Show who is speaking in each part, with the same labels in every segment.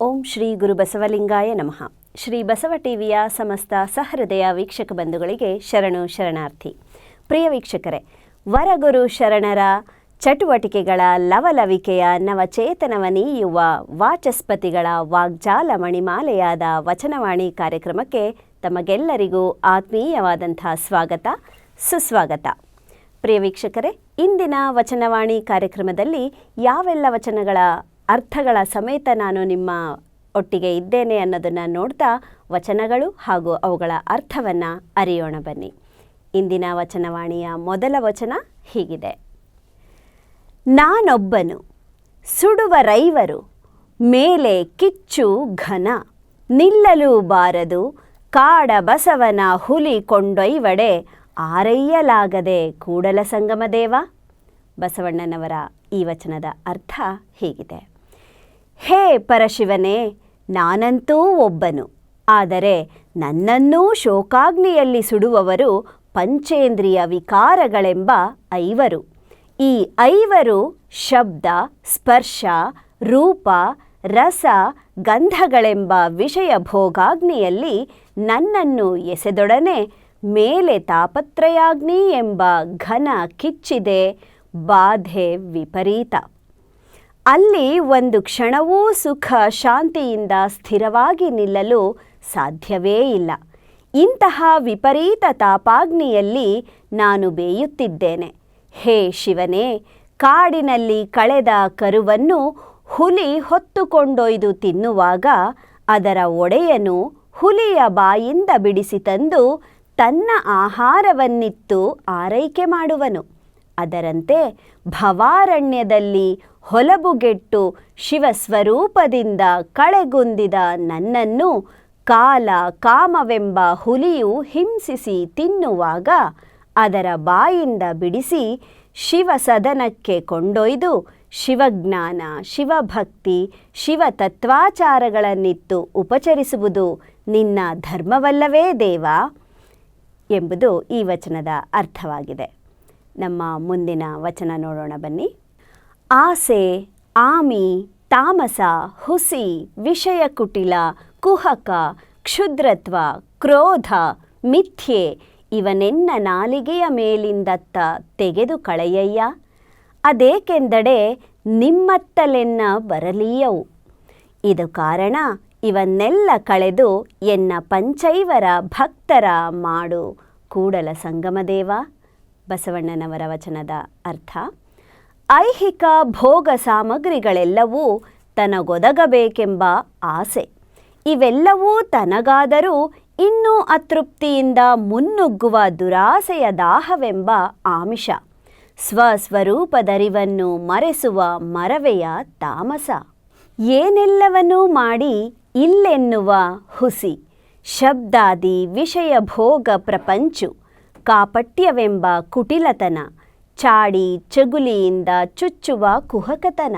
Speaker 1: ಓಂ ಶ್ರೀ ಗುರು ಬಸವಲಿಂಗಾಯ ನಮಃ. ಶ್ರೀ ಬಸವ ಟಿವಿಯ ಸಮಸ್ತ ಸಹೃದಯ ವೀಕ್ಷಕ ಬಂಧುಗಳಿಗೆ ಶರಣು ಶರಣಾರ್ಥಿ. ಪ್ರಿಯ ವೀಕ್ಷಕರೇ, ವರಗುರು ಶರಣರ ಚಟುವಟಿಕೆಗಳ ಲವಲವಿಕೆಯ ನವಚೇತನವನೀಯುವ ವಾಚಸ್ಪತಿಗಳ ವಾಗ್ಜಾಲ ಮಣಿಮಾಲೆಯಾದ ವಚನವಾಣಿ ಕಾರ್ಯಕ್ರಮಕ್ಕೆ ತಮಗೆಲ್ಲರಿಗೂ ಆತ್ಮೀಯವಾದಂಥ ಸ್ವಾಗತ, ಸುಸ್ವಾಗತ. ಪ್ರಿಯ ವೀಕ್ಷಕರೇ, ಇಂದಿನ ವಚನವಾಣಿ ಕಾರ್ಯಕ್ರಮದಲ್ಲಿ ಯಾವೆಲ್ಲ ವಚನಗಳ ಅರ್ಥಗಳ ಸಮೇತ ನಾನು ನಿಮ್ಮ ಒಟ್ಟಿಗೆ ಇದ್ದೇನೆ ಅನ್ನೋದನ್ನು ನೋಡ್ತಾ ವಚನಗಳು ಹಾಗೂ ಅವುಗಳ ಅರ್ಥವನ್ನು ಅರಿಯೋಣ ಬನ್ನಿ. ಇಂದಿನ ವಚನವಾಣಿಯ ಮೊದಲ ವಚನ ಹೀಗಿದೆ. ನಾನೊಬ್ಬನು ಸುಡುವ ರೈವರು ಮೇಲೆ ಕಿಚ್ಚು ಘನ, ನಿಲ್ಲಲು ಬಾರದು ಕಾಡ ಬಸವನ ಹುಲಿ ಕೊಂಡೊಯ್ವಡೆ ಆರೈಯಲಾಗದೆ ಕೂಡಲ ಸಂಗಮದೇವ ಬಸವಣ್ಣನವರ ಈ ವಚನದ ಅರ್ಥ ಹೀಗಿದೆ. ಹೇ ಪರಶಿವನೇ, ನಾನಂತೂ ಒಬ್ಬನು. ಆದರೆ ನನ್ನನ್ನೂ ಶೋಕಾಗ್ನಿಯಲ್ಲಿ ಸುಡುವವರು ಪಂಚೇಂದ್ರಿಯ ವಿಕಾರಗಳೆಂಬ ಐವರು. ಈ ಐವರು ಶಬ್ದ, ಸ್ಪರ್ಶ, ರೂಪ, ರಸ, ಗಂಧಗಳೆಂಬ ವಿಷಯ ಭೋಗಾಗ್ನಿಯಲ್ಲಿ ನನ್ನನ್ನು ಎಸೆದೊಡನೆ ಮೇಲೆ ತಾಪತ್ರಯಾಗ್ನಿ ಎಂಬ ಘನ ಕಿಚ್ಚಿದೆ, ಬಾಧೆ ವಿಪರೀತ. ಅಲ್ಲಿ ಒಂದು ಕ್ಷಣವೂ ಸುಖ ಶಾಂತಿಯಿಂದ ಸ್ಥಿರವಾಗಿ ನಿಲ್ಲಲು ಸಾಧ್ಯವೇ ಇಲ್ಲ. ಇಂತಹ ವಿಪರೀತ ತಾಪಾಗ್ನಿಯಲ್ಲಿ ನಾನು ಬೇಯುತ್ತಿದ್ದೇನೆ. ಹೇ ಶಿವನೇ, ಕಾಡಿನಲ್ಲಿ ಕಳೆದ ಕರುವನ್ನು ಹುಲಿ ಹೊತ್ತುಕೊಂಡೊಯ್ದು ತಿನ್ನುವಾಗ ಅದರ ಒಡೆಯನು ಹುಲಿಯ ಬಾಯಿಂದ ಬಿಡಿಸಿ ತಂದು ತನ್ನ ಆಹಾರವನ್ನಿತ್ತು ಆರೈಕೆ ಮಾಡುವನು. ಅದರಂತೆ ಭವಾರಣ್ಯದಲ್ಲಿ ಹೊಲಬುಗೆಟ್ಟು ಶಿವಸ್ವರೂಪದಿಂದ ಕಳೆಗುಂದಿದ ನನ್ನನ್ನು ಕಾಲ ಕಾಮವೆಂಬ ಹುಲಿಯು ಹಿಂಸಿಸಿ ತಿನ್ನುವಾಗ ಅದರ ಬಾಯಿಂದ ಬಿಡಿಸಿ ಶಿವಸದನಕ್ಕೆ ಕೊಂಡೊಯ್ದು ಶಿವಜ್ಞಾನ, ಶಿವಭಕ್ತಿ, ಶಿವತತ್ವಾಚಾರಗಳನ್ನಿತ್ತು ಉಪಚರಿಸುವುದು ನಿನ್ನ ಧರ್ಮವಲ್ಲವೇ ದೇವ? ಎಂಬುದು ಈ ವಚನದ ಅರ್ಥವಾಗಿದೆ. ನಮ್ಮ ಮುಂದಿನ ವಚನ ನೋಡೋಣ ಬನ್ನಿ. ಆಸೆ, ಆಮಿ, ತಾಮಸ, ಹುಸಿ, ವಿಷಯ ಕುಟಿಲ, ಕುಹಕ, ಕ್ಷುದ್ರತ್ವ, ಕ್ರೋಧ, ಮಿಥ್ಯೆ ಇವನೆನ್ನ ನಾಲಿಗೆಯ ಮೇಲಿಂದತ್ತ ತೆಗೆದು ಕಳೆಯಯ್ಯ. ಅದೇಕೆಂದಡೆ ನಿಮ್ಮತ್ತಲೆನ್ನ ಬರಲೀಯವು. ಇದು ಕಾರಣ ಇವನ್ನೆಲ್ಲ ಕಳೆದು ಎನ್ನ ಪಂಚೈವರ ಭಕ್ತರ ಮಾಡು ಕೂಡಲ ಸಂಗಮದೇವ. ಬಸವಣ್ಣನವರ ವಚನದ ಅರ್ಥ, ಐಹಿಕ ಭೋಗ ಸಾಮಗ್ರಿಗಳೆಲ್ಲವೂ ತನಗೊದಗಬೇಕೆಂಬ ಆಸೆ. ಇವೆಲ್ಲವೂ ತನಗಾದರೂ ಇನ್ನೂ ಅತೃಪ್ತಿಯಿಂದ ಮುನ್ನುಗ್ಗುವ ದುರಾಸೆಯ ದಾಹವೆಂಬ ಆಮಿಷ. ಸ್ವಸ್ವರೂಪದರಿವನ್ನು ಮರೆಸುವ ಮರವೆಯ ತಾಮಸ. ಏನೆಲ್ಲವನ್ನೂ ಮಾಡಿ ಇಲ್ಲೆನ್ನುವ ಹುಸಿ. ಶಬ್ದಾದಿ ವಿಷಯ ಭೋಗ ಪ್ರಪಂಚು. ಕಾಪಟ್ಯವೆಂಬ ಕುಟಿಲತನ, ಚಾಡಿ ಚಗುಲಿಯಿಂದ ಚುಚ್ಚುವ ಕುಹಕತನ,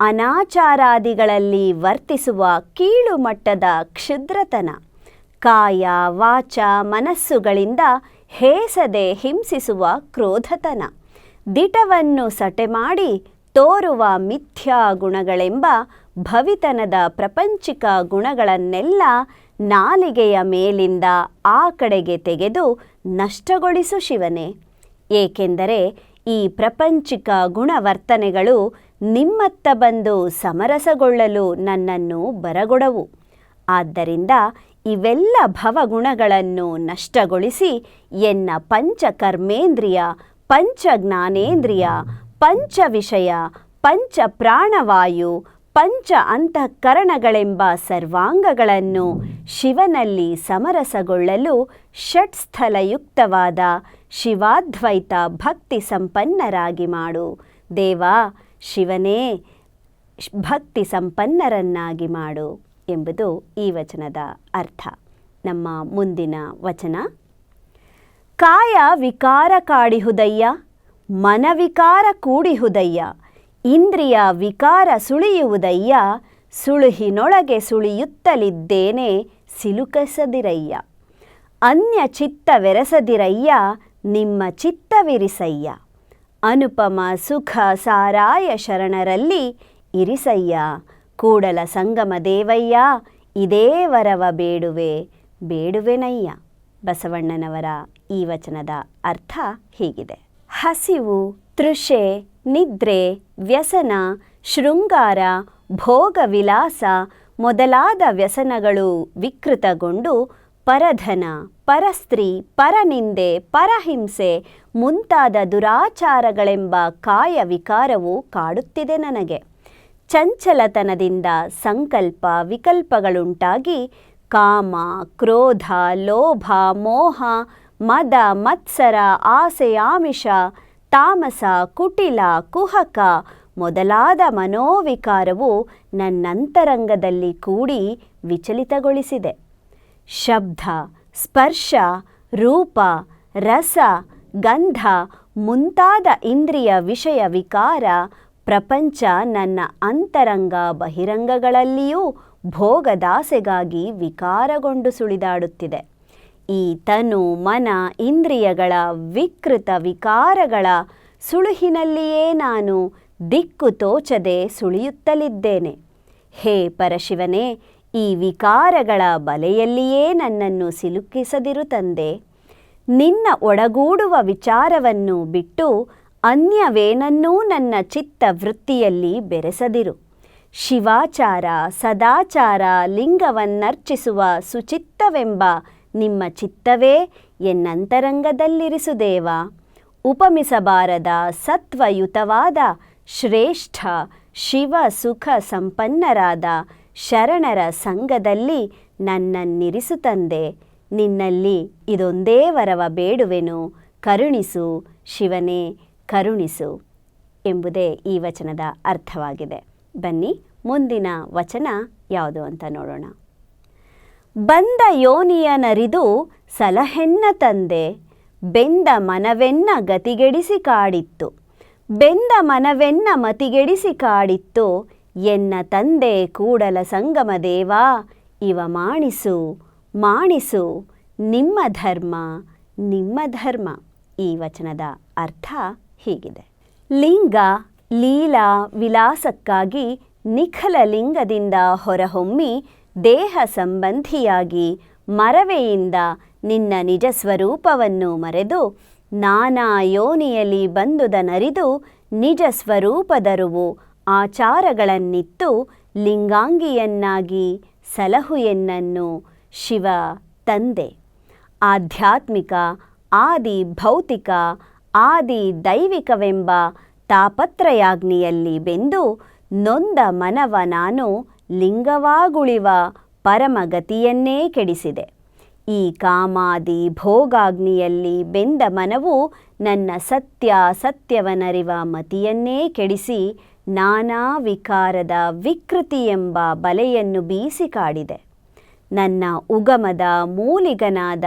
Speaker 1: ಅನಾಚಾರಾದಿಗಳಲ್ಲಿ ವರ್ತಿಸುವ ಕೀಳು ಮಟ್ಟದ ಕ್ಷುದ್ರತನ, ಕಾಯ, ವಾಚ, ಮನಸ್ಸುಗಳಿಂದ ಹೇಸದೆ ಹಿಂಸಿಸುವ ಕ್ರೋಧತನ, ದಿಟವನ್ನು ಸಟೆ ಮಾಡಿ ತೋರುವ ಮಿಥ್ಯಾ ಗುಣಗಳೆಂಬ ಭವಿತನದ ಪ್ರಪಂಚಿಕ ಗುಣಗಳನ್ನೆಲ್ಲ ನಾಲಿಗೆಯ ಮೇಲಿಂದ ಆ ಕಡೆಗೆ ತೆಗೆದು ನಷ್ಟಗೊಳಿಸು ಶಿವನೇ. ಏಕೆಂದರೆ ಈ ಪ್ರಪಂಚಿಕ ಗುಣವರ್ತನೆಗಳು ನಿಮ್ಮತ್ತ ಬಂದು ಸಮರಸಗೊಳ್ಳಲು ನನ್ನನ್ನು ಬರಗೊಡವು. ಆದ್ದರಿಂದ ಇವೆಲ್ಲ ಭವಗುಣಗಳನ್ನು ನಷ್ಟಗೊಳಿಸಿ ಎನ್ನ ಪಂಚಕರ್ಮೇಂದ್ರಿಯ, ಪಂಚಜ್ಞಾನೇಂದ್ರಿಯ ಪಂಚ ವಿಷಯ ಪಂಚ ಪ್ರಾಣವಾಯು ಪಂಚ ಅಂತಃಕರಣಗಳೆಂಬ ಸರ್ವಾಂಗಗಳನ್ನು ಶಿವನಲ್ಲಿ ಸಮರಸಗೊಳ್ಳಲು ಷಟ್ಸ್ಥಲಯುಕ್ತವಾದ ಶಿವಾದ್ವೈತ ಭಕ್ತಿ ಸಂಪನ್ನರಾಗಿ ಮಾಡು. ದೇವಾ, ಶಿವನೇ, ಭಕ್ತಿ ಸಂಪನ್ನರನ್ನಾಗಿ ಮಾಡು ಎಂಬುದು ಈ ವಚನದ ಅರ್ಥ. ನಮ್ಮ ಮುಂದಿನ ವಚನ. ಕಾಯ ವಿಕಾರ ಕಾಡಿಹುದಯ್ಯ ಮನವಿಕಾರ ಕೂಡಿಹುದಯ್ಯ ಇಂದ್ರಿಯ ವಿಕಾರ ಸುಳಿಯುವುದಯ್ಯ, ಸುಳುಹಿನೊಳಗೆ ಸುಳಿಯುತ್ತಲಿದ್ದೇನೆ ಸಿಲುಕಸದಿರಯ್ಯ. ಅನ್ಯ ಚಿತ್ತವೆರಸದಿರಯ್ಯ, ನಿಮ್ಮ ಚಿತ್ತವಿರಿಸಯ್ಯ. ಅನುಪಮ ಸುಖ ಸಾರಾಯ ಶರಣರಲ್ಲಿ ಇರಿಸಯ್ಯ. ಕೂಡಲ ಸಂಗಮ ದೇವಯ್ಯ, ಇದೇ ವರವ ಬೇಡುವೆ, ಬೇಡುವೆನಯ್ಯ. ಬಸವಣ್ಣನವರ ಈ ವಚನದ ಅರ್ಥ ಹೀಗಿದೆ. ಹಸಿವು, ತೃಷೆ ನಿದ್ರೆ, ವ್ಯಸನ, ಶೃಂಗಾರ ಭೋಗ ವಿಲಾಸ ಮೊದಲಾದ ವ್ಯಸನಗಳು ವಿಕೃತಗೊಂಡು ಪರಧನ, ಪರಸ್ತ್ರೀ, ಪರನಿಂದೆ, ಪರಹಿಂಸೆ ಮುಂತಾದ ದುರಾಚಾರಗಳೆಂಬ ಕಾಯ ವಿಕಾರವು ಕಾಡುತ್ತಿದೆ ನನಗೆ. ಚಂಚಲತನದಿಂದ ಸಂಕಲ್ಪ ವಿಕಲ್ಪಗಳುಂಟಾಗಿ ಕಾಮ, ಕ್ರೋಧ, ಲೋಭ, ಮೋಹ, ಮದ, ಮತ್ಸರ ಆಸೆಯಾಮಿಷ ತಾಮಸ, ಕುಟಿಲ, ಕುಹಕ ಮೊದಲಾದ ಮನೋವಿಕಾರವು ನನ್ನಂತರಂಗದಲ್ಲಿ ಕೂಡಿ ವಿಚಲಿತಗೊಳಿಸಿದೆ. ಶಬ್ದ, ಸ್ಪರ್ಶ, ರೂಪ, ರಸ, ಗಂಧ ಮುಂತಾದ ಇಂದ್ರಿಯ ವಿಷಯ ವಿಕಾರ ಪ್ರಪಂಚ ನನ್ನ ಅಂತರಂಗ ಬಹಿರಂಗಗಳಲ್ಲಿಯೂ ಭೋಗದಾಸೆಗಾಗಿ ವಿಕಾರಗೊಂಡು ಸುಳಿದಾಡುತ್ತಿದೆ. ಈ ತನು ಮನ ಇಂದ್ರಿಯಗಳ ವಿಕೃತ ವಿಕಾರಗಳ ಸುಳುಹಿನಲ್ಲಿಯೇ ನಾನು ದಿಕ್ಕು ತೋಚದೆ ಸುಳಿಯುತ್ತಲಿದ್ದೇನೆ. ಹೇ ಪರಶಿವನೇ, ಈ ವಿಕಾರಗಳ ಬಲೆಯಲ್ಲಿಯೇ ನನ್ನನ್ನು ಸಿಲುಕಿಸದಿರು ತಂದೆ. ನಿನ್ನ ಒಡಗೂಡುವ ವಿಚಾರವನ್ನು ಬಿಟ್ಟು ಅನ್ಯವೇನನ್ನೂ ನನ್ನ ಚಿತ್ತ ವೃತ್ತಿಯಲ್ಲಿ ಬೆರೆಸದಿರು. ಶಿವಾಚಾರ, ಸದಾಚಾರ, ಲಿಂಗವನ್ನರ್ಚಿಸುವ ಸುಚಿತ್ತವೆಂಬ ನಿಮ್ಮ ಚಿತ್ತವೇ ಎನ್ನಂತರಂಗದಲ್ಲಿರಿಸುದೇವ ಉಪಮಿಸಬಾರದ ಸತ್ವಯುತವಾದ, ಶ್ರೇಷ್ಠ, ಶಿವ ಸುಖ ಸಂಪನ್ನರಾದ ಶರಣರ ಸಂಘದಲ್ಲಿ ನನ್ನನ್ನಿರಿಸು ತಂದೆ. ನಿನ್ನಲ್ಲಿ ಇದೊಂದೇ ವರವ ಬೇಡುವೆನು. ಕರುಣಿಸು, ಶಿವನೇ, ಕರುಣಿಸು ಎಂಬುದೇ ಈ ವಚನದ ಅರ್ಥವಾಗಿದೆ. ಬನ್ನಿ ಮುಂದಿನ ವಚನ ಯಾವುದು ಅಂತ ನೋಡೋಣ. ಬಂದ ಯೋನಿಯನರಿದು ಸಲಹೆನ್ನ ತಂದೆ. ಬೆಂದ ಮನವೆನ್ನ ಗತಿಗೆಡಿಸಿ ಕಾಡಿತ್ತು. ಬೆಂದ ಮನವೆನ್ನ ಮತಿಗೆಡಿಸಿ ಕಾಡಿತ್ತು. ಎನ್ನ ತಂದೆ ಕೂಡಲ ಸಂಗಮ ದೇವಾ, ಇವ ಮಾಣಿಸು ಮಾಣಿಸು, ನಿಮ್ಮ ಧರ್ಮ ನಿಮ್ಮ ಧರ್ಮ. ಈ ವಚನದ ಅರ್ಥ ಹೀಗಿದೆ. ಲಿಂಗ, ಲೀಲಾ ವಿಲಾಸಕ್ಕಾಗಿ ನಿಖಲ ಲಿಂಗದಿಂದ ಹೊರಹೊಮ್ಮಿ ದೇಹ ಸಂಬಂಧಿಯಾಗಿ ಮರವೆಯಿಂದ ನಿನ್ನ ನಿಜ ಸ್ವರೂಪವನ್ನು ಮರೆದು ನಾನಾ ಯೋನಿಯಲ್ಲಿ ಬಂದುದನರಿದು ನಿಜ ಸ್ವರೂಪದರುವು ಆಚಾರಗಳನ್ನಿತ್ತು ಲಿಂಗಾಂಗಿಯನ್ನಾಗಿ ಸಲಹು ಎನ್ನನ್ನು ಶಿವ ತಂದೆ. ಆಧ್ಯಾತ್ಮಿಕ, ಆದಿ ಭೌತಿಕ, ಆದಿ ದೈವಿಕವೆಂಬ ತಾಪತ್ರಯಾಗ್ನಿಯಲ್ಲಿ ಬೆಂದು ನೊಂದ ಮನವ ನಾನು ಲಿಂಗವಾಗುಳಿವ ಪರಮಗತಿಯನ್ನೇ ಕೆಡಿಸಿದೆ. ಈ ಕಾಮಾದಿ ಭೋಗಾಗ್ನಿಯಲ್ಲಿ ಬೆಂದ ಮನವು ನನ್ನ ಸತ್ಯ ಸತ್ಯವನರಿವ ಮತಿಯನ್ನೇ ಕೆಡಿಸಿ ನಾನಾ ವಿಕಾರದ ವಿಕೃತಿ ಎಂಬ ಬಲೆಯನ್ನು ಬೀಸಿ ಕಾಡಿದೆ. ನನ್ನ ಉಗಮದ ಮೂಲಿಗನಾದ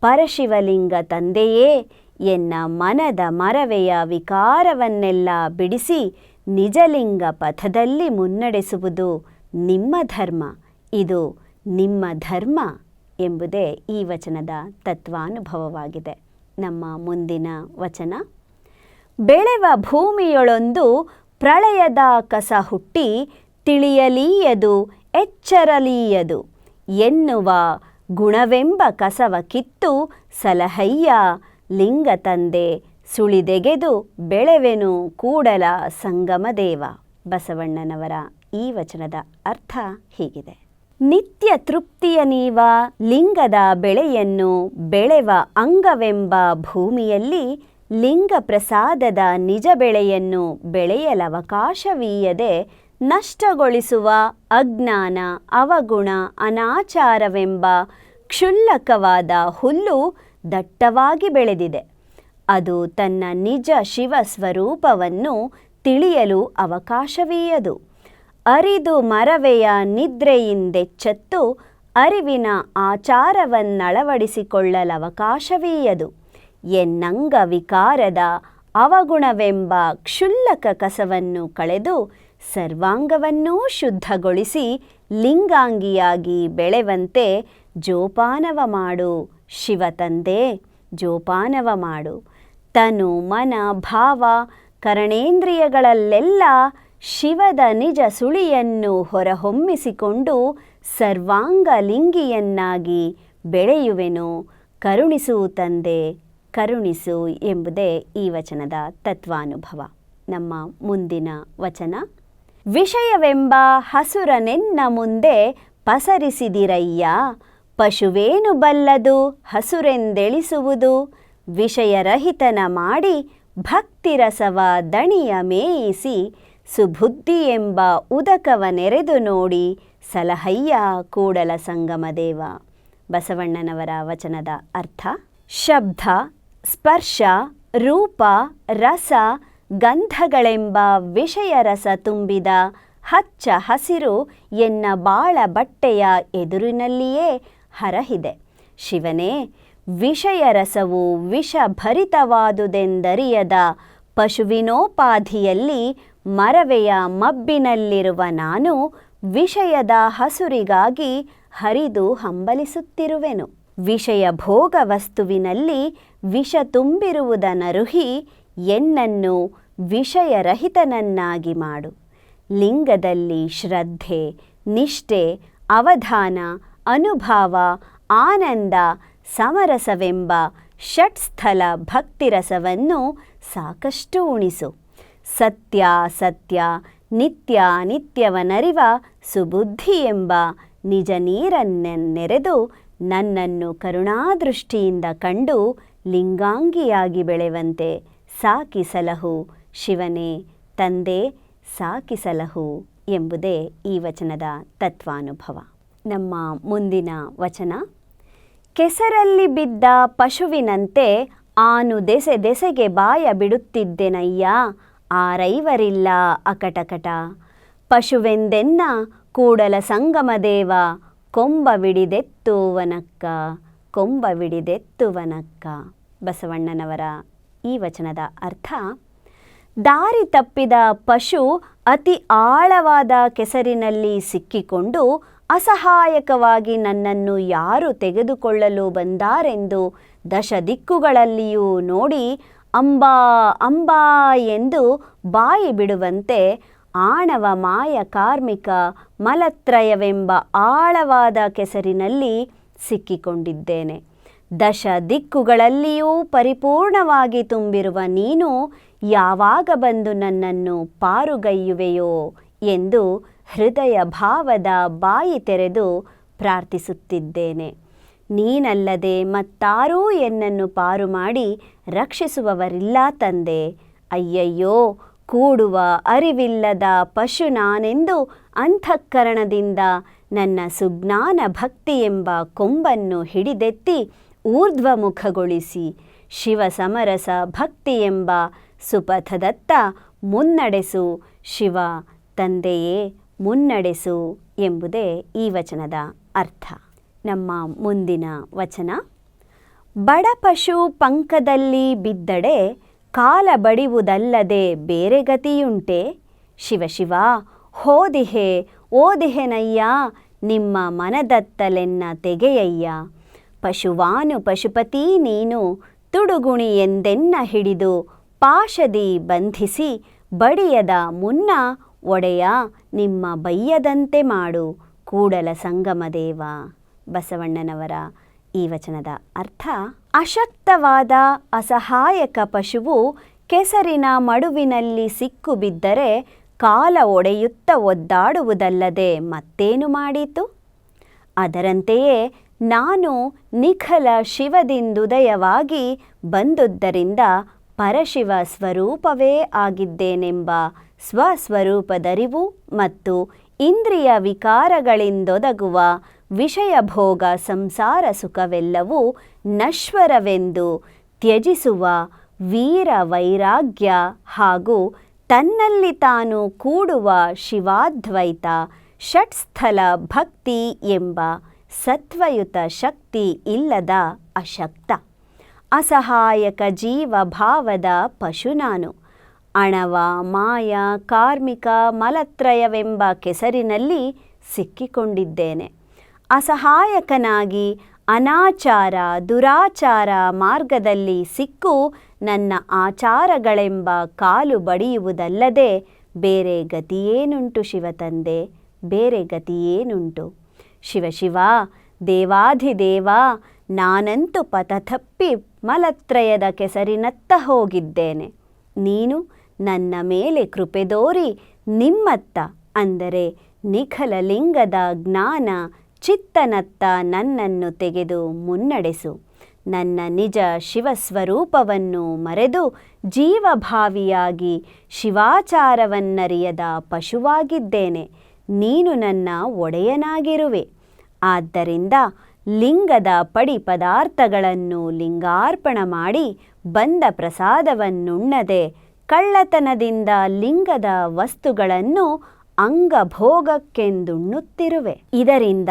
Speaker 1: ಪರಶಿವಲಿಂಗ ತಂದೆಯೇ, ಎನ್ನ ಮನದ ಮರವೆಯ ವಿಕಾರವನ್ನೆಲ್ಲ ಬಿಡಿಸಿ ನಿಜಲಿಂಗ ಪಥದಲ್ಲಿ ಮುನ್ನಡೆಸುವುದು ನಿಮ್ಮ ಧರ್ಮ. ಇದು ನಿಮ್ಮ ಧರ್ಮ ಎಂಬುದೇ ಈ ವಚನದ ತತ್ವಾನುಭವವಾಗಿದೆ. ನಮ್ಮ ಮುಂದಿನ ವಚನ. ಬೆಳೆವ ಭೂಮಿಯೊಳೊಂದು ಪ್ರಳಯದ ಕಸ ಹುಟ್ಟಿ ತಿಳಿಯಲೀಯದು, ಎಚ್ಚರಲೀಯದು. ಎನ್ನುವ ಗುಣವೆಂಬ ಕಸವ ಕಿತ್ತು ಸಲಹಯ್ಯ, ಲಿಂಗ ತಂದೆ ಸುಳಿದೆಗೆದು ಬೆಳೆವೆನು ಕೂಡಲ ಸಂಗಮದೇವ. ಬಸವಣ್ಣನವರ ಈ ವಚನದ ಅರ್ಥ ಹೀಗಿದೆ. ನಿತ್ಯ ತೃಪ್ತಿಯ ನೀವ ಲಿಂಗದ ಬೆಳೆಯನ್ನು ಬೆಳೆವ ಅಂಗವೆಂಬ ಭೂಮಿಯಲ್ಲಿ ಲಿಂಗ ಪ್ರಸಾದದ ನಿಜ ಬೆಳೆಯನ್ನು ಬೆಳೆಯಲವಕಾಶವೀಯದೆ ನಷ್ಟಗೊಳಿಸುವ ಅಜ್ಞಾನ, ಅವಗುಣ, ಅನಾಚಾರವೆಂಬ ಕ್ಷುಲ್ಲಕವಾದ ಹುಲ್ಲು ದಟ್ಟವಾಗಿ ಬೆಳೆದಿದೆ. ಅದು ತನ್ನ ನಿಜ ಶಿವ ಸ್ವರೂಪವನ್ನು ತಿಳಿಯಲು ಅವಕಾಶವೀಯದು. ಅರಿದು ಮರವೆಯ ನಿದ್ರೆಯಿಂದೆಚ್ಚತ್ತು ಅರಿವಿನ ಆಚಾರವನ್ನಳವಡಿಸಿಕೊಳ್ಳಲವಕಾಶವೀಯದು. ಎನ್ನಂಗ ವಿಕಾರದ ಅವಗುಣವೆಂಬ ಕ್ಷುಲ್ಲಕ ಕಸವನ್ನು ಕಳೆದು ಸರ್ವಾಂಗವನ್ನೂ ಶುದ್ಧಗೊಳಿಸಿ ಲಿಂಗಾಂಗಿಯಾಗಿ ಬೆಳೆವಂತೆ ಜೋಪಾನವ ಮಾಡು, ಶಿವತಂದೆ, ಜೋಪಾನವ ಮಾಡು. ತನು ಮನ, ಭಾವ, ಕರಣೇಂದ್ರಿಯಗಳಲ್ಲೆಲ್ಲ ಶಿವದ ನಿಜ ಸುಳಿಯನ್ನು ಹೊರಹೊಮ್ಮಿಸಿಕೊಂಡು ಸರ್ವಾಂಗಲಿಂಗಿಯನ್ನಾಗಿ ಬೆಳೆಯುವೆನು. ಕರುಣಿಸು ತಂದೆ, ಕರುಣಿಸು ಎಂಬುದೇ ಈ ವಚನದ ತತ್ವಾನುಭವ. ನಮ್ಮ ಮುಂದಿನ ವಚನ. ವಿಷಯವೆಂಬ ಹಸುರನೆನ್ನ ಮುಂದೆ ಪಸರಿಸಿದಿರಯ್ಯ. ಪಶುವೇನು ಬಲ್ಲದು ಹಸುರೆಂದೆಳಿಸುವುದು. ವಿಷಯರಹಿತನ ಮಾಡಿ ಭಕ್ತಿರಸವ ದಣಿಯ ಮೇಯಿಸಿ ಸುಬುದ್ಧಿ ಎಂಬ ಉದಕವ ನೆರೆದು ನೋಡಿ ಸಲಹಯ್ಯ ಕೂಡಲ ಸಂಗಮದೇವ. ಬಸವಣ್ಣನವರ ವಚನದ ಅರ್ಥ, ಶಬ್ದ, ಸ್ಪರ್ಶ, ರೂಪ, ರಸ, ಗಂಧಗಳೆಂಬ ವಿಷಯ ರಸ ತುಂಬಿದ ಹಚ್ಚ ಹಸಿರು ಎನ್ನ ಬಾಳ ಬಟ್ಟೆಯ ಎದುರಿನಲ್ಲಿಯೇ ಹರಹಿದೆ. ಶಿವನೇ ವಿಷಯ ರಸವು ವಿಷಭರಿತವಾದುದೆಂದರಿಯದ ಪಶುವಿನೋಪಾಧಿಯಲ್ಲಿ ಮರವೆಯ ಮಬ್ಬಿನಲ್ಲಿರುವ ನಾನು ವಿಷಯದ ಹಸುರಿಗಾಗಿ ಹರಿದು ಹಂಬಲಿಸುತ್ತಿರುವೆನು. ವಿಷಯ ಭೋಗ ವಸ್ತುವಿನಲ್ಲಿ ವಿಷ ತುಂಬಿರುವುದನರುಹಿ ಎನ್ನನ್ನು ವಿಷಯರಹಿತನನ್ನಾಗಿ ಮಾಡು. ಲಿಂಗದಲ್ಲಿ ಶ್ರದ್ಧೆ, ನಿಷ್ಠೆ, ಅವಧಾನ, ಅನುಭಾವ, ಆನಂದ, ಸಮರಸವೆಂಬ ಷಟ್ಸ್ಥಲ ಭಕ್ತಿರಸವನ್ನು ಸಾಕಷ್ಟು ಉಣಿಸು. ಸತ್ಯ ಸತ್ಯ, ನಿತ್ಯ, ನಿತ್ಯವನರಿವ ಸುಬುದ್ಧಿ ಎಂಬ ನಿಜ ನೀರನ್ನೆರೆದು ನನ್ನನ್ನು ಕರುಣಾದೃಷ್ಟಿಯಿಂದ ಕಂಡು ಲಿಂಗಾಂಗಿಯಾಗಿ ಬೆಳೆವಂತೆ ಸಾಕಿಸಲಹು. ಶಿವನೇ, ತಂದೆ, ಸಾಕಿಸಲಹು ಎಂಬುದೇ ಈ ವಚನದ ತತ್ವಾನುಭವ. ನಮ್ಮ ಮುಂದಿನ ವಚನ, ಕೆಸರಲ್ಲಿ ಬಿದ್ದ ಪಶುವಿನಂತೆ ಆನು ದೆಸೆ ದೆಸೆಗೆ ಬಾಯ ಬಿಡುತ್ತಿದ್ದೆನಯ್ಯ. ಆರೈವರಿಲ್ಲ ಅಕಟಕಟ. ಪಶುವೆಂದೆನ್ನ ಕೂಡಲ ಸಂಗಮದೇವ ಕೊಂಬವಿಡಿದೆತ್ತುವನಕ್ಕ ಕೊಂಬವಿಡಿದೆತ್ತುವನಕ್ಕ ಬಸವಣ್ಣನವರ ಈ ವಚನದ ಅರ್ಥ, ದಾರಿ ತಪ್ಪಿದ ಪಶು ಅತಿ ಆಳವಾದ ಕೆಸರಿನಲ್ಲಿ ಸಿಕ್ಕಿಕೊಂಡು ಅಸಹಾಯಕವಾಗಿ ನನ್ನನ್ನು ಯಾರು ತೆಗೆದುಕೊಳ್ಳಲು ಬಂದಾರೆಂದು ದಶ ದಿಕ್ಕುಗಳಲ್ಲಿಯೂ ನೋಡಿ ಅಂಬಾ ಅಂಬಾ ಎಂದು ಬಾಯಿ ಬಿಡುವಂತೆ ಆಣವ ಮಾಯ ಕಾರ್ಮಿಕ ಮಲತ್ರಯವೆಂಬ ಆಳವಾದ ಕೆಸರಿನಲ್ಲಿ ಸಿಕ್ಕಿಕೊಂಡಿದ್ದೇನೆ. ದಶ ದಿಕ್ಕುಗಳಲ್ಲಿಯೂ ಪರಿಪೂರ್ಣವಾಗಿ ತುಂಬಿರುವ ನೀನು ಯಾವಾಗ ಬಂದು ನನ್ನನ್ನು ಪಾರುಗೈಯುವೆಯೋ ಎಂದು ಹೃದಯ ಭಾವದ ಬಾಯಿ ತೆರೆದು ಪ್ರಾರ್ಥಿಸುತ್ತಿದ್ದೇನೆ. ನೀನಲ್ಲದೆ ಮತ್ತಾರೂ ಎನ್ನನ್ನು ಪಾರು ಮಾಡಿ ರಕ್ಷಿಸುವವರಿಲ್ಲ ತಂದೆ. ಅಯ್ಯಯ್ಯೋ, ಕೂಡುವ ಅರಿವಿಲ್ಲದ ಪಶು ನಾನೆಂದು ಅಂತಃಕರಣದಿಂದ ನನ್ನ ಸುಜ್ಞಾನ ಭಕ್ತಿ ಎಂಬ ಕೊಂಬನ್ನು ಹಿಡಿದೆತ್ತಿ ಊರ್ಧ್ವಮುಖಗೊಳಿಸಿ ಶಿವ ಸಮರಸ ಭಕ್ತಿ ಎಂಬ ಸುಪಥದತ್ತ ಮುನ್ನಡೆಸು. ಶಿವ, ತಂದೆಯೇ, ಮುನ್ನಡೆಸು ಎಂಬುದೇ ಈ ವಚನದ ಅರ್ಥ. ನಮ್ಮ ಮುಂದಿನ ವಚನ. ಬಡ ಪಶು ಪಂಕದಲ್ಲಿ ಬಿದ್ದಡೆ, ಕಾಲ ಬಡಿವುದಲ್ಲದೆ ಬೇರೆ ಗತಿಯುಂಟೆ. ಶಿವಶಿವ ಹೋದಿಹೆ, ಓದಿಹೆನಯ್ಯ, ನಿಮ್ಮ ಮನದತ್ತಲೆನ್ನ ತೆಗೆಯಯ್ಯ. ಪಶುವಾನು ಪಶುಪತಿ ನೀನು, ತುಡುಗುಣಿ ಎಂದೆನ್ನ ಹಿಡಿದು, ಪಾಶದಿ ಬಂಧಿಸಿ, ಬಡಿಯದ ಮುನ್ನ ಒಡೆಯ, ನಿಮ್ಮ ಬಯ್ಯದಂತೆ ಮಾಡು, ಕೂಡಲ ಸಂಗಮದೇವ ಬಸವಣ್ಣನವರ ಈ ವಚನದ ಅರ್ಥ, ಅಶಕ್ತವಾದ ಅಸಹಾಯಕ ಪಶುವು ಕೆಸರಿನ ಮಡುವಿನಲ್ಲಿ ಸಿಕ್ಕು ಬಿದ್ದರೆ ಕಾಲ ಒಡೆಯುತ್ತ ಒದ್ದಾಡುವುದಲ್ಲದೆ ಮತ್ತೇನು ಮಾಡಿತು? ಅದರಂತೆಯೇ ನಾನು ನಿಖಲ ಶಿವದಿಂದುದಯವಾಗಿ ಬಂದುದರಿಂದ ಪರಶಿವ ಸ್ವರೂಪವೇ ಆಗಿದ್ದೇನೆಂಬ ಸ್ವಸ್ವರೂಪದರಿವು ಮತ್ತು ಇಂದ್ರಿಯ ವಿಕಾರಗಳಿಂದೊದಗುವ ವಿಷಯಭೋಗ ಸಂಸಾರ ಸುಖವೆಲ್ಲವೂ ನಶ್ವರವೆಂದು ತ್ಯಜಿಸುವ ವೀರ ವೈರಾಗ್ಯ ಹಾಗೂ ತನ್ನಲ್ಲಿ ತಾನು ಕೂಡುವ ಶಿವಾದ್ವೈತ ಷಟ್ಸ್ಥಲ ಭಕ್ತಿ ಎಂಬ ಸತ್ವಯುತ ಶಕ್ತಿ ಇಲ್ಲದ ಅಶಕ್ತ. ಅಸಹಾಯಕ ಜೀವ ಭಾವದ ಪಶು ನಾನು. ಅಣವ, ಮಾಯ, ಕಾರ್ಮಿಕ ಮಲತ್ರಯವೆಂಬ ಕೆಸರಿನಲ್ಲಿ ಸಿಕ್ಕಿಕೊಂಡಿದ್ದೇನೆ. ಅಸಹಾಯಕನಾಗಿ ಅನಾಚಾರ, ದುರಾಚಾರ ಮಾರ್ಗದಲ್ಲಿ ಸಿಕ್ಕು ನನ್ನ ಆಚಾರಗಳೆಂಬ ಕಾಲು ಬಡಿಯುವುದಲ್ಲದೆ ಬೇರೆ ಗತಿಯೇನುಂಟು ಶಿವತಂದೆ ಬೇರೆ ಗತಿಯೇನುಂಟು? ಶಿವಶಿವ ಶಿವ ದೇವಾಧಿದೇವ ನಾನಂತೂ ಪಥತಪ್ಪಿ ಮಲತ್ರಯದ ಕೆಸರಿನತ್ತ ಹೋಗಿದ್ದೇನೆ. ನೀನು ನನ್ನ ಮೇಲೆ ಕೃಪೆದೋರಿ ನಿಮ್ಮತ್ತ ಅಂದರೆ ನಿಖಲ ಲಿಂಗದ ಜ್ಞಾನ ಚಿತ್ತನತ್ತ ನನ್ನನ್ನು ತೆಗೆದು ಮುನ್ನಡೆಸು. ನನ್ನ ನಿಜ ಶಿವಸ್ವರೂಪವನ್ನು ಮರೆದು ಜೀವಭಾವಿಯಾಗಿ ಶಿವಾಚಾರವನ್ನರಿಯದ ಪಶುವಾಗಿದ್ದೇನೆ. ನೀನು ನನ್ನ ಒಡೆಯನಾಗಿರುವೆ. ಆದ್ದರಿಂದ ಲಿಂಗದ ಪಡಿ ಪದಾರ್ಥಗಳನ್ನು ಲಿಂಗಾರ್ಪಣ ಮಾಡಿ ಬಂದ ಪ್ರಸಾದವನ್ನುಣ್ಣದೆ ಕಳ್ಳತನದಿಂದ ಲಿಂಗದ ವಸ್ತುಗಳನ್ನು ಅಂಗಭೋಗಕ್ಕೆಂದುಣ್ಣುತ್ತಿರುವೆ ಇದರಿಂದ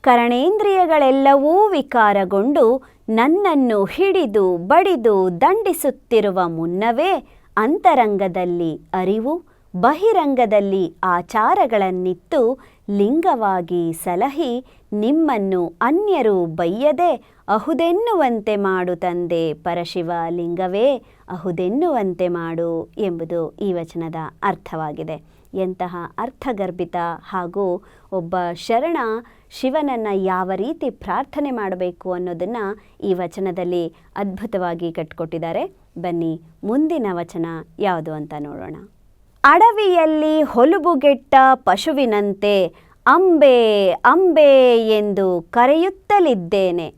Speaker 1: ಕರಣೇಂದ್ರಿಯಗಳೆಲ್ಲವೂ ವಿಕಾರಗೊಂಡು ನನ್ನನ್ನು ಹಿಡಿದು ಬಡಿದು ದಂಡಿಸುತ್ತಿರುವ ಮುನ್ನವೇ ಅಂತರಂಗದಲ್ಲಿ ಅರಿವು, ಬಹಿರಂಗದಲ್ಲಿ ಆಚಾರಗಳನ್ನಿತ್ತು ಲಿಂಗವಾಗಿ ಸಲಹಿ ನಿಮ್ಮನ್ನು ಅನ್ಯರು ಬಯ್ಯದೆ ಅಹುದೆನ್ನುವಂತೆ ಮಾಡು ತಂದೆ ಪರಶಿವ ಲಿಂಗವೇ, ಅಹುದೆನ್ನುವಂತೆ ಮಾಡು ಎಂಬುದು ಈ ವಚನದ ಅರ್ಥವಾಗಿದೆ. ಎಂತಹ ಅರ್ಥಗರ್ಭಿತ ಹಾಗೂ ಒಬ್ಬ ಶರಣ ಶಿವನನ್ನು ಯಾವ ರೀತಿ ಪ್ರಾರ್ಥನೆ ಮಾಡಬೇಕು ಅನ್ನೋದನ್ನು ಈ ವಚನದಲ್ಲಿ ಅದ್ಭುತವಾಗಿ ಕಟ್ಕೊಟ್ಟಿದ್ದಾರೆ. ಬನ್ನಿ, ಮುಂದಿನ ವಚನ ಯಾವುದು ಅಂತ ನೋಡೋಣ. ಅಡವಿಯಲ್ಲಿ ಹೊಲುಬುಗೆಟ್ಟ ಪಶುವಿನಂತೆ ಅಂಬೆ ಅಂಬೆ ಎಂದು ಕರೆಯುತ್ತಲಿದ್ದೇನೆ.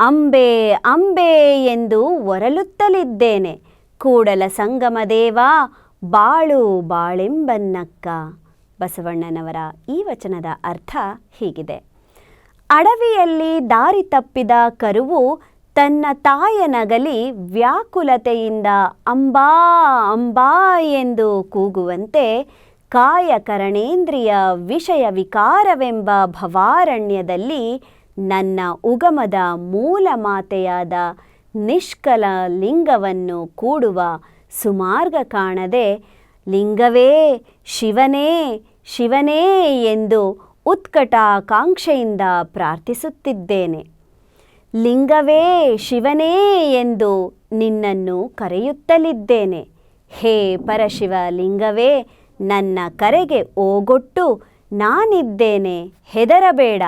Speaker 1: ಅಂಬೆ ಅಂಬೆ ಎಂದು ಒರಲುತ್ತಲಿದ್ದೇನೆ. ಕೂಡಲ ಸಂಗಮದೇವ ಬಾಳು ಬಾಳೆಂಬನ್ನಕ್ಕ ಬಸವಣ್ಣನವರ ಈ ವಚನದ ಅರ್ಥ ಹೀಗಿದೆ. ಅಡವಿಯಲ್ಲಿ ದಾರಿ ತಪ್ಪಿದ ಕರುವು ತನ್ನ ತಾಯನಗಲಿ ವ್ಯಾಕುಲತೆಯಿಂದ ಅಂಬಾ ಅಂಬಾ ಎಂದು ಕೂಗುವಂತೆ ಕಾಯಕರಣೇಂದ್ರಿಯ ವಿಷಯ ವಿಕಾರವೆಂಬ ಭವಾರಣ್ಯದಲ್ಲಿ ನನ್ನ ಉಗಮದ ಮೂಲ ಮಾತೆಯಾದ ನಿಷ್ಕಲ ಲಿಂಗವನ್ನು ಕೂಡುವ ಸುಮಾರ್ಗ ಕಾಣದೆ, ಲಿಂಗವೇ, ಶಿವನೇ ಶಿವನೇ ಎಂದು ಉತ್ಕಟಾಕಾಂಕ್ಷೆಯಿಂದ ಪ್ರಾರ್ಥಿಸುತ್ತಿದ್ದೇನೆ. ಲಿಂಗವೇ, ಶಿವನೇ ಎಂದು ನಿನ್ನನ್ನು ಕರೆಯುತ್ತಲಿದ್ದೇನೆ. ಹೇ ಪರಶಿವ ಲಿಂಗವೇ, ನನ್ನ ಕರೆಗೆ ಓಗೊಟ್ಟು ನಾನಿದ್ದೇನೆ. ಹೆದರಬೇಡ,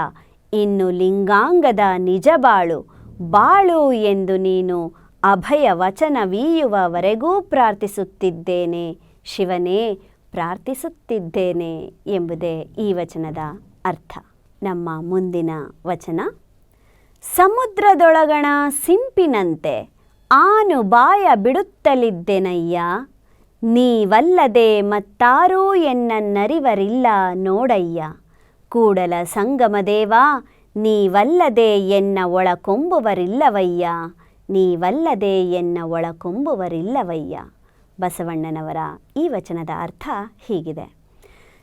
Speaker 1: ಇನ್ನು ಲಿಂಗಾಂಗದ ನಿಜ ಬಾಳು ಬಾಳು ಎಂದು ನೀನು ಅಭಯ ವಚನವೀಯುವವರೆಗೂ ಪ್ರಾರ್ಥಿಸುತ್ತಿದ್ದೇನೆ. ಶಿವನೇ, ಪ್ರಾರ್ಥಿಸುತ್ತಿದ್ದೇನೆ ಎಂಬುದೇ ಈ ವಚನದ ಅರ್ಥ. ನಮ್ಮ ಮುಂದಿನ ವಚನ, ಸಮುದ್ರದೊಳಗಣ ಸಿಂಪಿನಂತೆ ಆನು ಬಾಯ ಬಿಡುತ್ತಲಿದ್ದೆನಯ್ಯ. ನೀವಲ್ಲದೆ ಮತ್ತಾರೂ ಎನ್ನನ್ನರಿವರಿಲ್ಲ ನೋಡಯ್ಯ. ಕೂಡಲ ಸಂಗಮದೇವ ನೀವಲ್ಲದೆ ಎನ್ನ ಒಳಕೊಂಬುವರಿಲ್ಲವಯ್ಯ. ನೀವಲ್ಲದೆ ಎನ್ನ ಒಳಕೊಂಬುವರಿಲ್ಲವಯ್ಯ? ಬಸವಣ್ಣನವರ ಈ ವಚನದ ಅರ್ಥ ಹೀಗಿದೆ.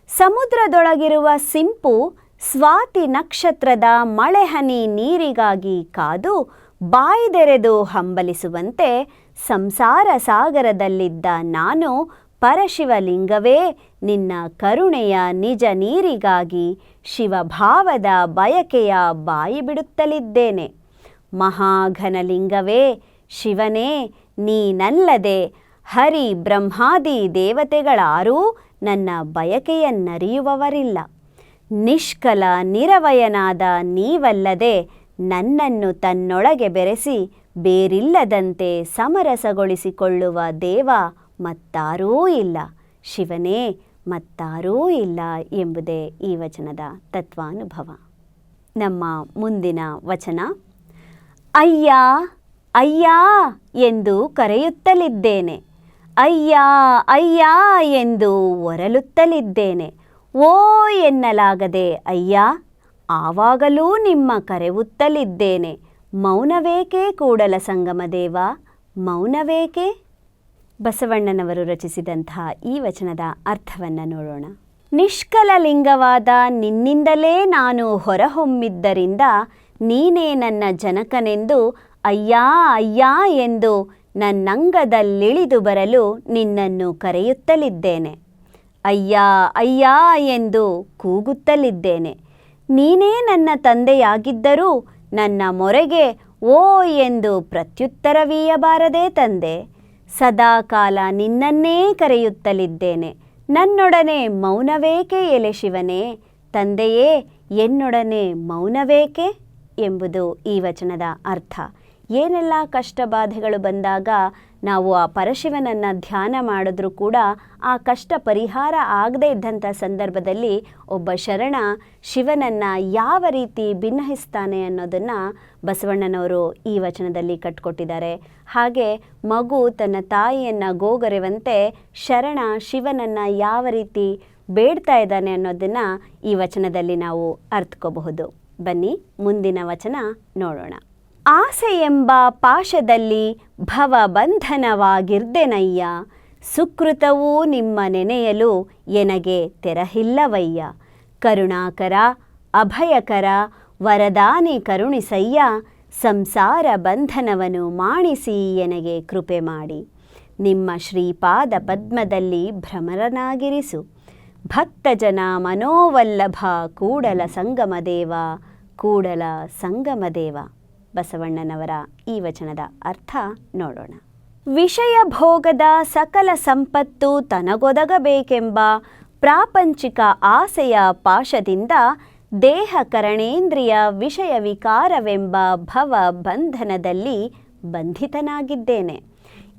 Speaker 1: ಸಮುದ್ರದೊಳಗಿರುವ ಸಿಂಪು ಸ್ವಾತಿ ನಕ್ಷತ್ರದ ಮಳೆಹನಿ ನೀರಿಗಾಗಿ ಕಾದು ಬಾಯ್ದೆರೆದು ಹಂಬಲಿಸುವಂತೆ ಸಂಸಾರ ಸಾಗರದಲ್ಲಿದ್ದ ನಾನು ಪರಶಿವಲಿಂಗವೇ, ನಿನ್ನ ಕರುಣೆಯ ನಿಜ ನೀರಿಗಾಗಿ ಶಿವಭಾವದ ಬಯಕೆಯ ಬಾಯಿ ಬಿಡುತ್ತಲಿದ್ದೇನೆ. ಮಹಾಘನಲಿಂಗವೇ, ಶಿವನೇ, ನೀನಲ್ಲದೆ ಹರಿ ಬ್ರಹ್ಮಾದಿ ದೇವತೆಗಳಾರೂ ನನ್ನ ಬಯಕೆಯನ್ನರಿಯುವವರಿಲ್ಲ. ನಿಷ್ಕಲ ನಿರವಯನಾದ ನೀವಲ್ಲದೆ ನನ್ನನ್ನು ತನ್ನೊಳಗೆ ಬೆರೆಸಿ ಬೇರಿಲ್ಲದಂತೆ ಸಮರಸಗೊಳಿಸಿಕೊಳ್ಳುವ ದೇವ ಮತ್ತಾರೂ ಇಲ್ಲ. ಶಿವನೇ, ಮತ್ತಾರೂ ಇಲ್ಲ ಎಂಬುದೇ ಈ ವಚನದ ತತ್ವಾನುಭವ. ನಮ್ಮ ಮುಂದಿನ ವಚನ. ಅಯ್ಯ ಅಯ್ಯ ಎಂದು ಕರೆಯುತ್ತಲಿದ್ದೇನೆ. ಅಯ್ಯ ಅಯ್ಯ ಎಂದು ಒರಲುತ್ತಲಿದ್ದೇನೆ. ಓ ಎನ್ನಲಾಗದೆ ಅಯ್ಯ, ಆವಾಗಲೂ ನಿಮ್ಮ ಕರೆವುತ್ತಲಿದ್ದೇನೆ. ಮೌನವೇಕೆ ಕೂಡಲ ಸಂಗಮದೇವ ಮೌನವೇಕೆ? ಬಸವಣ್ಣನವರು ರಚಿಸಿದಂಥ ಈ ವಚನದ ಅರ್ಥವನ್ನು ನೋಡೋಣ. ನಿಷ್ಕಲ ಲಿಂಗವಾದ ನಿನ್ನಿಂದಲೇ ನಾನು ಹೊರಹೊಮ್ಮಿದ್ದರಿಂದ ನೀನೇ ನನ್ನ ಜನಕನೆಂದು, ಅಯ್ಯಾ ಅಯ್ಯಾ ಎಂದು ನನ್ನಂಗದಲ್ಲಿಳಿದು ಬರಲು ನಿನ್ನನ್ನು ಕರೆಯುತ್ತಲಿದ್ದೇನೆ. ಅಯ್ಯಾ ಅಯ್ಯಾ ಎಂದು ಕೂಗುತ್ತಲಿದ್ದೇನೆ. ನೀನೇ ನನ್ನ ತಂದೆಯಾಗಿದ್ದರೂ ನನ್ನ ಮೊರೆಗೆ ಓ ಎಂದು ಪ್ರತ್ಯುತ್ತರವೀಯಬಾರದೇ ತಂದೆ. ಸದಾಕಾಲ ನಿನ್ನನ್ನೇ ಕರೆಯುತ್ತಲಿದ್ದೇನೆ. ನನ್ನೊಡನೆ ಮೌನವೇಕೆ ಎಲೆ ಶಿವನೇ? ತಂದೆಯೇ, ಎನ್ನೊಡನೆ ಮೌನವೇಕೆ? ಎಂಬುದು ಈ ವಚನದ ಅರ್ಥ. ಏನೆಲ್ಲ ಕಷ್ಟ ಬಾಧೆಗಳು ಬಂದಾಗ ನಾವು ಆ ಪರಶಿವನನ್ನು ಧ್ಯಾನ ಮಾಡಿದ್ರೂ ಕೂಡ ಆ ಕಷ್ಟ ಪರಿಹಾರ ಆಗದೇ ಇದ್ದಂಥ ಸಂದರ್ಭದಲ್ಲಿ ಒಬ್ಬ ಶರಣ ಶಿವನನ್ನು ಯಾವ ರೀತಿ ಭಿನ್ನಹಿಸ್ತಾನೆ ಅನ್ನೋದನ್ನು ಬಸವಣ್ಣನವರು ಈ ವಚನದಲ್ಲಿ ಕಟ್ಕೊಟ್ಟಿದ್ದಾರೆ. ಹಾಗೆ ಮಗು ತನ್ನ ತಾಯಿಯನ್ನು ಗೋಗರೆವಂತೆ ಶರಣ ಶಿವನನ್ನು ಯಾವ ರೀತಿ ಬೇಡ್ತಾ ಇದ್ದಾನೆ ಅನ್ನೋದನ್ನು ಈ ವಚನದಲ್ಲಿ ನಾವು ಅರ್ಥಕೋಬಹುದು. ಬನ್ನಿ, ಮುಂದಿನ ವಚನ ನೋಡೋಣ. ಆಸೆ ಎಂಬ ಪಾಶದಲ್ಲಿ ಭವ ಬಂಧನವಾಗಿರ್ದೆನಯ್ಯ ಸುಕೃತವೂ ನಿಮ್ಮ ನೆನೆಯಲು ಎನಗೆ ತೆರಹಿಲ್ಲವಯ್ಯ. ಕರುಣಾಕರ, ಅಭಯಕರ, ವರದಾನಿ ಕರುಣಿಸಯ್ಯ, ಸಂಸಾರ ಬಂಧನವನ್ನು ಮಾಣಿಸಿ ಎನಗೆ ಕೃಪೆ ಮಾಡಿ. ನಿಮ್ಮ ಶ್ರೀಪಾದ ಪದ್ಮದಲ್ಲಿ ಭ್ರಮರನಾಗಿರಿಸು. ಭಕ್ತಜನ ಮನೋವಲ್ಲಭ ಕೂಡಲ ಸಂಗಮದೇವ ಕೂಡಲ ಸಂಗಮದೇವ ಬಸವಣ್ಣನವರ ಈ ವಚನದ ಅರ್ಥ ನೋಡೋಣ. ವಿಷಯ ಭೋಗದ ಸಕಲ ಸಂಪತ್ತು ತನಗೊದಗಬೇಕೆಂಬ ಪ್ರಾಪಂಚಿಕ ಆಸೆಯ ಪಾಶದಿಂದ ದೇಹ ಕರಣೇಂದ್ರಿಯ ವಿಷಯ ವಿಕಾರವೆಂಬ ಭವ ಬಂಧನದಲ್ಲಿ ಬಂಧಿತನಾಗಿದ್ದೇನೆ.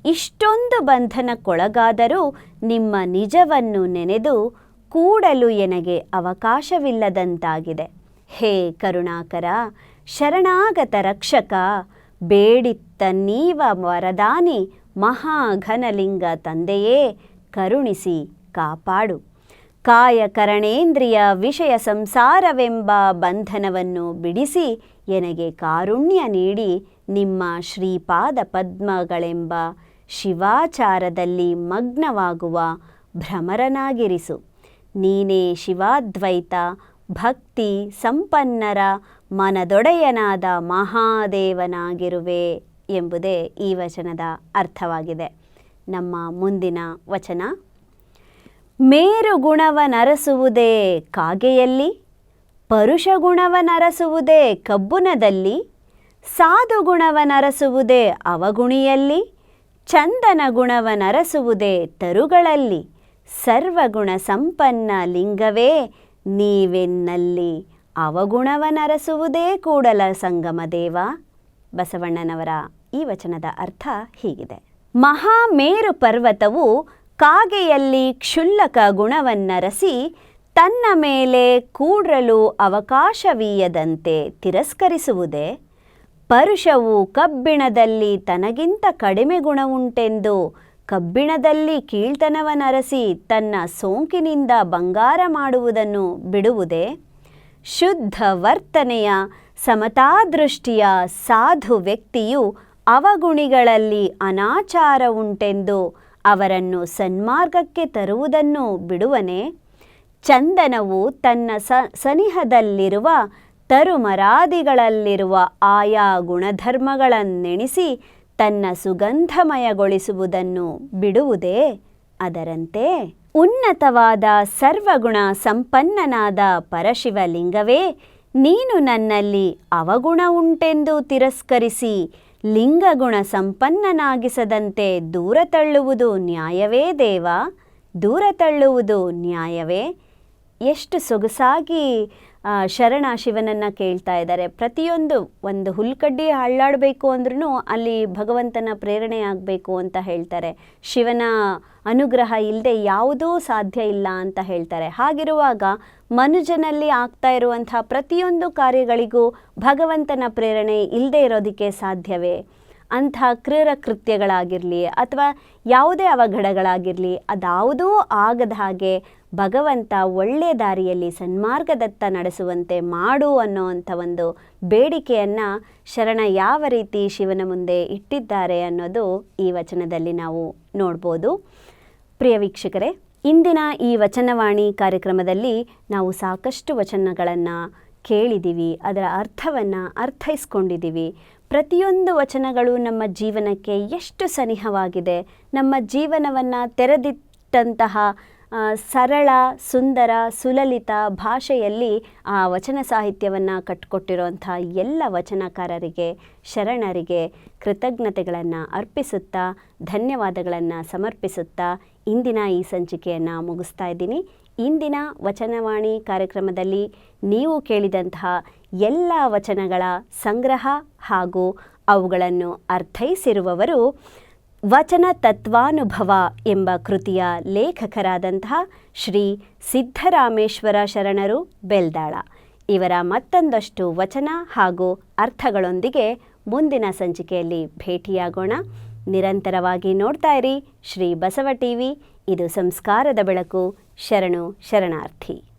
Speaker 1: ಇಷ್ಟೊಂದು ಬಂಧನಕ್ಕೊಳಗಾದರೂ ನಿಮ್ಮ ನಿಜವನ್ನು ನೆನೆದು ಕೂಡಲು ಎನಗೆ ಅವಕಾಶವಿಲ್ಲದಂತಾಗಿದೆ. ಹೇ ಕರುಣಾಕರ, ಶರಣಾಗತ ರಕ್ಷಕ, ಬೇಡಿತ್ತ ನೀವ ವರದಾನಿ ಮಹಾಘನಲಿಂಗ ತಂದೆಯೇ, ಕರುಣಿಸಿ ಕಾಪಾಡು. ಕಾಯಕರಣೇಂದ್ರಿಯ ವಿಷಯ ಸಂಸಾರವೆಂಬ ಬಂಧನವನ್ನು ಬಿಡಿಸಿ ಎನಗೆ ಕಾರುಣ್ಯ ನೀಡಿ ನಿಮ್ಮ ಶ್ರೀಪಾದ ಪದ್ಮಗಳೆಂಬ ಶಿವಾಚಾರದಲ್ಲಿ ಮಗ್ನವಾಗುವ ಭ್ರಮರನಾಗಿರಿಸು. ನೀನೇ ಶಿವಾದ್ವೈತ ಭಕ್ತಿ ಸಂಪನ್ನರ ಮನದೊಡೆಯನಾದ ಮಹಾದೇವನಾಗಿರುವೆ ಎಂಬುದೇ ಈ ವಚನದ ಅರ್ಥವಾಗಿದೆ. ನಮ್ಮ ಮುಂದಿನ ವಚನ ಮೇರು ಗುಣವನರಸುವುದೇ ಕಾಗೆಯಲ್ಲಿ ಪರುಷ ಗುಣವನರಸುವುದೇ ಕಬ್ಬುನದಲ್ಲಿ ಸಾಧು ಗುಣವನರಸುವುದೇ ಅವಗುಣಿಯಲ್ಲಿ ಚಂದನ ಗುಣವನರಸುವುದೇ ತರುಗಳಲ್ಲಿ, ಸರ್ವಗುಣ ಸಂಪನ್ನ ಲಿಂಗವೇ ನೀವೆನ್ನಲ್ಲಿ ಅವಗುಣವನರಸುವುದೇ ಕೂಡಲ ಸಂಗಮ ದೇವ? ಬಸವಣ್ಣನವರ ಈ ವಚನದ ಅರ್ಥ ಹೀಗಿದೆ. ಮಹಾಮೇರು ಪರ್ವತವು ಕಾಗೆಯಲ್ಲಿ ಕ್ಷುಲ್ಲಕ ಗುಣವನ್ನರಸಿ ತನ್ನ ಮೇಲೆ ಕೂಡಲು ಅವಕಾಶವೀಯದಂತೆ ತಿರಸ್ಕರಿಸುವುದೇ? ಪರುಷವು ಕಬ್ಬಿಣದಲ್ಲಿ ತನಗಿಂತ ಕಡಿಮೆ ಗುಣವುಂಟೆಂದು ಕಬ್ಬಿಣದಲ್ಲಿ ಕೀಳ್ತನವನರಸಿ ತನ್ನ ಸೋಂಕಿನಿಂದ ಬಂಗಾರ ಮಾಡುವುದನ್ನು ಬಿಡುವುದೇ? ಶುದ್ಧ ವರ್ತನೆಯ ಸಮತಾದೃಷ್ಟಿಯ ಸಾಧು ವ್ಯಕ್ತಿಯು ಅವಗುಣಿಗಳಲ್ಲಿ ಅನಾಚಾರ ಉಂಟೆಂದು ಅವರನ್ನು ಸನ್ಮಾರ್ಗಕ್ಕೆ ತರುವುದನ್ನು ಬಿಡುವನೆ? ಚಂದನವು ತನ್ನ ಸ, ಸನಿಹದಲ್ಲಿರುವ ತರುಮರಾದಿಗಳಲ್ಲಿರುವ ಆಯಾ ಗುಣಧರ್ಮಗಳನ್ನೆಣಿಸಿ ತನ್ನ ಸುಗಂಧಮಯಗೊಳಿಸುವುದನ್ನು ಬಿಡುವುದೇ ಅದರಂತೆ ಉನ್ನತವಾದ ಸರ್ವಗುಣ ಸಂಪನ್ನನಾದ ಪರಶಿವಲಿಂಗವೇ, ನೀನು ನನ್ನಲ್ಲಿ ಅವಗುಣ ಉಂಟೆಂದು ತಿರಸ್ಕರಿಸಿ ಲಿಂಗಗುಣ ಸಂಪನ್ನನಾಗಿಸದಂತೆ ದೂರ ತಳ್ಳುವುದು ನ್ಯಾಯವೇ ದೇವ? ದೂರ ತಳ್ಳುವುದು ನ್ಯಾಯವೇ? ಎಷ್ಟು ಸೊಗಸಾಗಿ ಶರಣ ಶಿವನನ್ನು ಕೇಳ್ತಾ ಇದ್ದಾರೆ. ಪ್ರತಿಯೊಂದು ಒಂದು ಹುಲ್ಕಡ್ಡಿ ಅಳ್ಳಾಡಬೇಕು ಅಂದ್ರೂ ಅಲ್ಲಿ ಭಗವಂತನ ಪ್ರೇರಣೆ ಆಗಬೇಕು ಅಂತ ಹೇಳ್ತಾರೆ. ಶಿವನ ಅನುಗ್ರಹ ಇಲ್ಲದೆ ಯಾವುದೂ ಸಾಧ್ಯ ಇಲ್ಲ ಅಂತ ಹೇಳ್ತಾರೆ. ಹಾಗಿರುವಾಗ ಮನುಜನಲ್ಲಿ ಆಗ್ತಾ ಇರುವಂಥ ಪ್ರತಿಯೊಂದು ಕಾರ್ಯಗಳಿಗೂ ಭಗವಂತನ ಪ್ರೇರಣೆ ಇಲ್ಲದೆ ಇರೋದಕ್ಕೆ ಸಾಧ್ಯವೇ? ಅಂಥ ಕ್ರೂರ ಕೃತ್ಯಗಳಾಗಿರಲಿ ಅಥವಾ ಯಾವುದೇ ಅವಘಡಗಳಾಗಿರಲಿ, ಅದಾವುದೂ ಆಗದ ಹಾಗೆ ಭಗವಂತ ಒಳ್ಳೆಯ ದಾರಿಯಲ್ಲಿ ಸನ್ಮಾರ್ಗದತ್ತ ನಡೆಸುವಂತೆ ಮಾಡು ಅನ್ನೋವಂಥ ಒಂದು ಬೇಡಿಕೆಯನ್ನು ಶರಣ ಯಾವ ರೀತಿ ಶಿವನ ಮುಂದೆ ಇಟ್ಟಿದ್ದಾರೆ ಅನ್ನೋದು ಈ ವಚನದಲ್ಲಿ ನಾವು ನೋಡ್ಬೋದು. ಪ್ರಿಯ ವೀಕ್ಷಕರೇ, ಇಂದಿನ ಈ ವಚನವಾಣಿ ಕಾರ್ಯಕ್ರಮದಲ್ಲಿ ನಾವು ಸಾಕಷ್ಟು ವಚನಗಳನ್ನು ಕೇಳಿದ್ದೀವಿ ಅದರ ಅರ್ಥವನ್ನು ಅರ್ಥೈಸ್ಕೊಂಡಿದ್ದೀವಿ ಪ್ರತಿಯೊಂದು ವಚನಗಳು ನಮ್ಮ ಜೀವನಕ್ಕೆ ಎಷ್ಟು ಸನಿಹವಾಗಿದೆ. ನಮ್ಮ ಜೀವನವನ್ನು ತೆರೆದಿಟ್ಟಂತಹ ಸರಳ, ಸುಂದರ, ಸುಲಲಿತ ಭಾಷೆಯಲ್ಲಿ ಆ ವಚನ ಸಾಹಿತ್ಯವನ್ನು ಕಟ್ಟಿಕೊಟ್ಟಿರುವಂಥ ಎಲ್ಲ ವಚನಕಾರರಿಗೆ, ಶರಣರಿಗೆ ಕೃತಜ್ಞತೆಗಳನ್ನು ಅರ್ಪಿಸುತ್ತಾ, ಧನ್ಯವಾದಗಳನ್ನು ಸಮರ್ಪಿಸುತ್ತಾ ಇಂದಿನ ಈ ಸಂಚಿಕೆಯನ್ನು ಮುಗಿಸ್ತಾ ಇದ್ದೀನಿ. ಇಂದಿನ ವಚನವಾಣಿ ಕಾರ್ಯಕ್ರಮದಲ್ಲಿ ನೀವು ಕೇಳಿದಂತಹ ಎಲ್ಲ ವಚನಗಳ ಸಂಗ್ರಹ ಹಾಗೂ ಅವುಗಳನ್ನು ಅರ್ಥೈಸಿರುವವರು ವಚನ ತತ್ವಾನುಭವ ಎಂಬ ಕೃತಿಯ ಲೇಖಕರಾದಂತಹ ಶ್ರೀ ಸಿದ್ಧರಾಮೇಶ್ವರ ಶರಣರು ಬೆಲ್ದಾಳ. ಇವರ ಮತ್ತೊಂದಷ್ಟು ವಚನ ಹಾಗೂ ಅರ್ಥಗಳೊಂದಿಗೆ ಮುಂದಿನ ಸಂಚಿಕೆಯಲ್ಲಿ ಭೇಟಿಯಾಗೋಣ. ನಿರಂತರವಾಗಿ ನೋಡ್ತಾ ಇರಿ ಶ್ರೀ ಬಸವ ಟಿವಿ. ಇದು ಸಂಸ್ಕಾರದ ಬೆಳಕು. ಶರಣು ಶರಣಾರ್ಥಿ.